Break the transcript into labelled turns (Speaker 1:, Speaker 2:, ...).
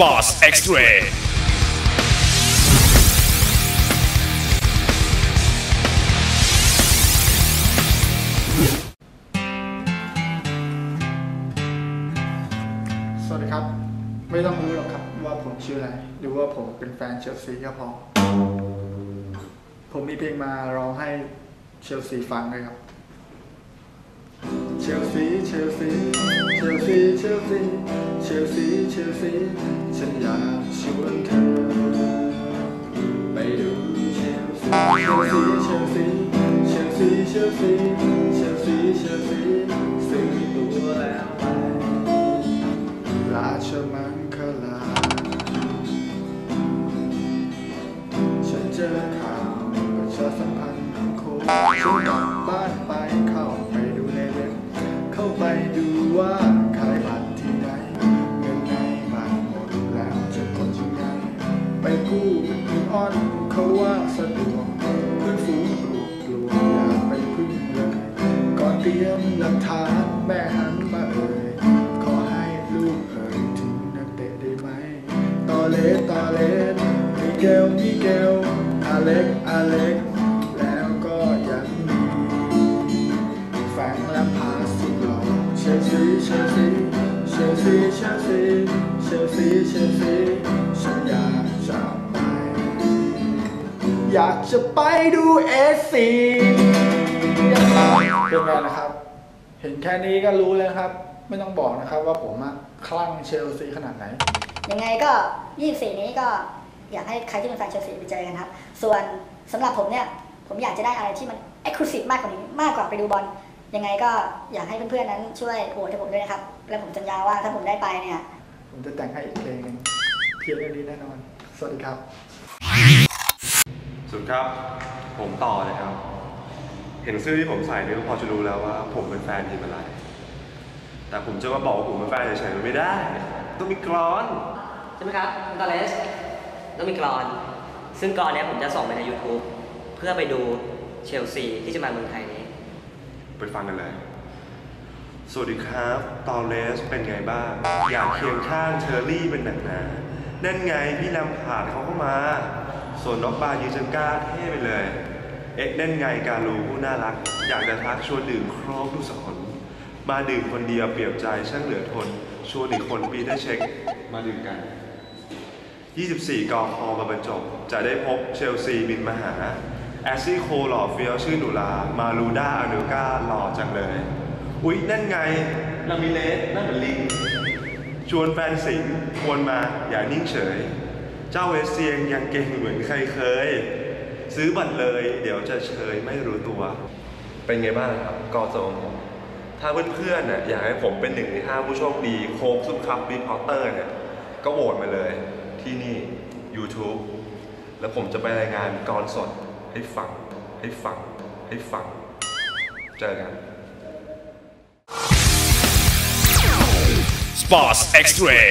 Speaker 1: Sports X-Ray
Speaker 2: สวัสดีครับ ไม่ต้องรู้หรอกครับว่าผมชื่ออะไร หรือว่าผมเป็นแฟนเชลซีก็พอ ผมมีเพลงมาร้องให้เชลซีฟังด้วยครับ เชลซี เชลซี เชลซี เชลซี ลซีเชลซีฉันอยากชวนเธอ ไปดูเชลซีเชลซีเชลซีเชลซีเชลซีเชลซีซื้อตัวแล้วไปราชมังคลา ฉันเจอข่าวประชาสัมพันธ์ของโคฉันกลับบ้านไปเข้าไปดูในเว็บเข้าไปดูว่า ไปกู้อ้อนเขาว่าสะดวกเพื่อนฝูงกลัวกลัวอย่าไปพึ่งเลยก่อนเตรียมหลักฐานแม่หันมาเอ่ยขอให้ลูกเอ่ยถึงนักเตะได้ไหมตอเลสตอเลสมิเกลมิเกลอเล็กอเล็ก แล้วก็ยังมีแฟงและพาสสุดหล่อเชลซีเชลซีเชลซีเชลซีเชลซีเชลซี อยากจะไปดูเอซีเป็นไงนะครับ เห็นแค่นี้ก็รู้แล้วครับ ไม่ต้องบอกนะครับว่าผมอะคลั่งเชลซีขนาดไหน
Speaker 3: ยังไงก็24นี้ก็อยากให้ใครที่เป็นแฟนเชลซีไปเจอกันครับ ส่วนสำหรับผมเนี่ย ผมอยากจะได้อะไรที่มันเอ็กซ์คลูซีฟมากกว่านี้มากกว่าไปดูบอล ยังไงก็อยากให้เพื่อนๆนั้นช่วยโหวตให้ผมด้วยนะครับ และผมสัญญาว่าถ้าผมได้ไปเนี่ย
Speaker 2: ผมจะแต่งให้อีกเพลงหนึงเพียงอันนี้แน่นอน สวัสดีครับ
Speaker 4: สวัสดีครับ ผมต่อนะครับ เห็นเสื้อที่ผมใส่เนี่ยก็พอจะรู้แล้วว่า ผมเป็นแฟนทีมอะไร แต่ผมจะมาบอกว่าผมเป็นแฟนเฉยๆมันไม่ได้ ต้องมีกรอน
Speaker 5: ใช่ไหมครับคุณตาเลสต้องมีกรอน ซึ่งกรอนเนี้ยผมจะส่งไปใน YouTube เพื่อไปดูเชลซีที่จะมาเมืองไทยนี้
Speaker 4: ไปฟังกันเลย สวัสดีครับตอเลสเป็นไงบ้าง อยากเคียงข้างเชอรี่เป็นหนักหนา นั่นไงพี่นำผ่านเขาเข้ามา ส่วนน็อกบายืนจนกล้าเท่ไปเลย เอ็กนั่นไงการูผู้น่ารัก อยากจะทักชวนดื่มครบทุกสคนมาดื่มคนเดียวเปรียบใจช่างเหลือทน ชวนอีกคนปีได้เช็ค มาดื่มกัน 24 กอคอมาบรรจบ จะได้พบเชลซีบินมาหา แอซซี่โคหล่อเฟียวชื่อหนูลา มาลูด้าอเนลกาหล่อจังเลย อุ๊ย นั่นไงลามิเลสนั่นเหมือนลิง ชวนแฟนสิงควรมาอย่านิ่งเฉย เจ้าเวสเซียงยังเก่งเหมือนใครเคย ซื้อบัตรเลย เดี๋ยวจะเชยไม่รู้ตัว เป็นไงบ้างครับกอโจมผมถ้าเพื่อนๆน่ะอยากให้ผมเป็นหนึ่งในห้าผู้โชคดีโค้กซุปคัพรีพอร์เตอร์เนี่ยก็โหวตมาเลยที่นี่ YouTube แล้วผมจะไปรายงานกรสดให้ฟัง ให้ฟัง ให้ฟัง เจอกัน
Speaker 1: Sports X-Ray